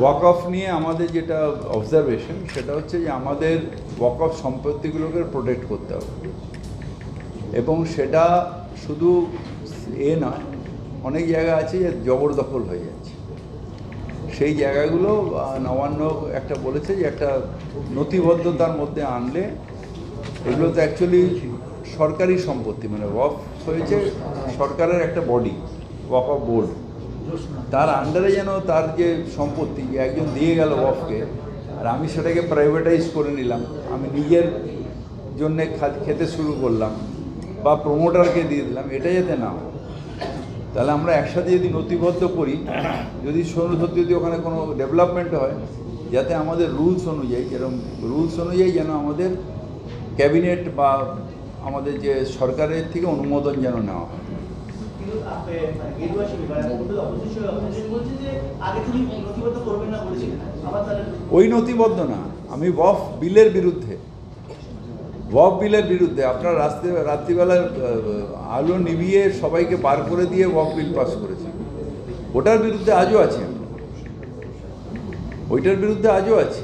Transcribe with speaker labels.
Speaker 1: Walk of নিয়ে আমাদের যেটা অবজারভেশন সেটা হচ্ছে যে আমাদের ওয়াক অফ সম্পত্তিগুলোকে প্রোটেক্ট করতে হবে। এবং সেটা শুধু এ নয়, অনেক জায়গা আছে যে জবরদখল হয়ে যাচ্ছে। সেই জায়গাগুলো নবান্ন একটা বলেছে যে একটা নথিবদ্ধতার মধ্যে আনলে এগুলো তো অ্যাকচুয়ালি সরকারি সম্পত্তি মানে ওয়াক হয়েছে সরকারের একটা বডি ওয়াক অফ বোর্ড তার আন্ডারে যেন তার যে সম্পত্তি একজন দিয়ে গেল ওয়াফকে আর আমি সেটাকে প্রাইভেটাইজ করে নিলাম আমি নিজের জন্যে খেতে শুরু করলাম বা প্রমোটারকে দিয়ে দিলাম, এটা যাতে না হয়। তাহলে আমরা একসাথে যদি নথিবদ্ধ করি, যদি সত্যি যদি ওখানে কোনো ডেভেলপমেন্ট হয়, যাতে আমাদের রুলস অনুযায়ী, যেরকম রুলস অনুযায়ী যেন আমাদের ক্যাবিনেট বা আমাদের যে সরকারের থেকে অনুমোদন যেন নেওয়া হয় ওই নথিবদ্ধ না। আমি ওয়ফ বিলের বিরুদ্ধে। ওয়ফ বিলের বিরুদ্ধে। আপনার রাত্রে রাত্রিবেলা আলো নিভিয়ে সবাইকে পার করে দিয়ে ওয়ফ বিল পাস করেছি। ওটার বিরুদ্ধে আজও আছি আমি ওইটার বিরুদ্ধে আজও আছি।